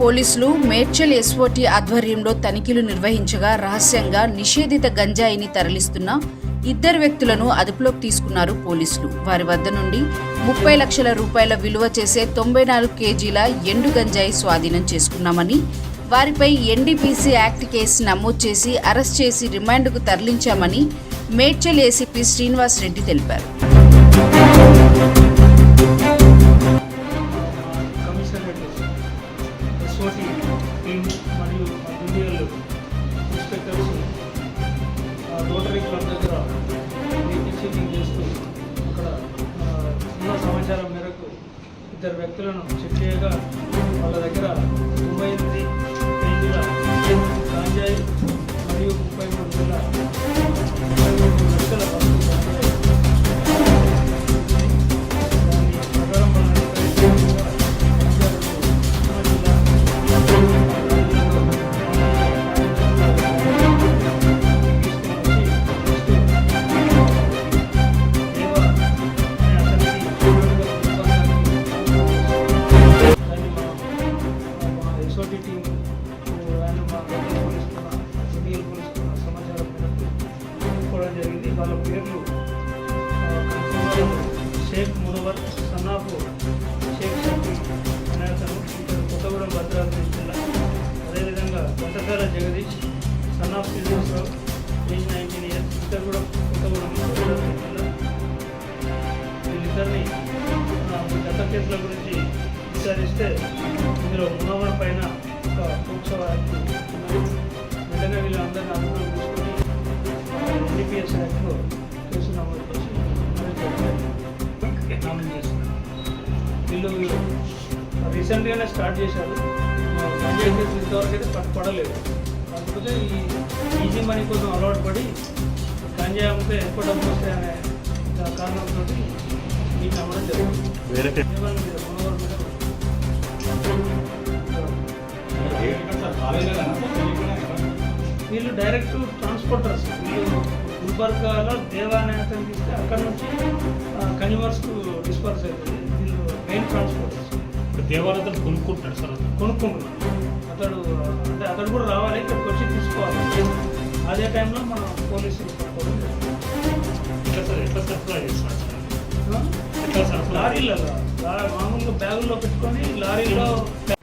పోలీసులు మేడ్చల్ ఎస్ఓటి ఆధ్వర్యంలో తనిఖీలు నిర్వహించగా రహస్యంగా నిషేధిత గంజాయిని తరలిస్తున్న ఇద్దరు వ్యక్తులను అదుపులోకి తీసుకున్నారు పోలీసులు. వారి వద్ద నుండి ముప్పై లక్షల రూపాయల విలువ చేసే తొంభై నాలుగు కేజీల ఎండు గంజాయి స్వాధీనం చేసుకున్నామని వారిపై ఎన్డీపీసీ యాక్ట్ కేసు నమోదు చేసి అరెస్ట్ చేసి రిమాండ్కు తరలించామని మేడ్చల్ ఏసీపీ శ్రీనివాస్ రెడ్డి తెలిపారు. ఎస్ఓటి టీమ్ మరియు జూనియర్లు ఇన్స్పెక్టర్స్ రోటరీ క్లబ్ దగ్గర వెహికల్ చెకింగ్ చేస్తూ అక్కడ ఉన్న సమాచారం మేరకు ఇద్దరు వ్యక్తులను చెక్ చేయగా వాళ్ళ దగ్గర తొంభై ఎనిమిది కేజీల జరిగింది. వాళ్ళ పేర్లు షేక్ మునవర్ సన్నాఫ్ షేక్ షఫీ అనే అతను ఇతను కొత్తగూడెం భద్రాద్రి జిల్లా. అదేవిధంగా Kothakala Jagadish son of Srinivasarao age nineteen years. ఇతను కూడా కొత్తగూడెం భద్రాద్రి జిల్లా. వీళ్ళిద్దరిని గత కేసుల గురించి విచారిస్తే ఇందులో మునవర్ పైన ఒక వెంటనే వీళ్ళందరినీ అనుభవం తీసుకొని డిపిఎస్ యాక్ట్లో కేసు నమోదు చేసి నామినేట్ చేస్తున్నారు వీళ్ళు రీసెంట్గానే స్టార్ట్ చేశారు పనిచేసే కేసు ఇంతవరకు అయితే పట్టుపడలేదు కాకపోతే ఈ ఈజీ మనీ కోసం అలవాటు పడి గంజాయి అమ్మితే ఎక్కువ డబ్బులు వస్తాయనే కారణంతో వీటిని అమ్మడం జరుగుతుంది వీళ్ళు డైరెక్ట్ ట్రాన్స్పోర్టర్స్ వీళ్ళు గుల్బర్గాలో దేవా అనే అతనికి ఇస్తే అక్కడ నుంచి కన్యూమర్స్కు డిస్పర్స్ అవుతుంది. వీళ్ళు మెయిన్ ట్రాన్స్పోర్టర్స్ దేవాలయం కొనుక్కుంటాడు సార్ అతను. కొనుక్కుంటున్నారు. అతడు అంటే అతడు కూడా రావాలి ఇక్కడికి వచ్చి తీసుకోవాలి. అదే టైంలో మన పోలీసులు. ఎట్లా సార్ ఎట్లా సరఫరా చేస్తాడు సార్ లారీలలో మామూలుగా బ్యాగుల్లో పెట్టుకొని లారీలో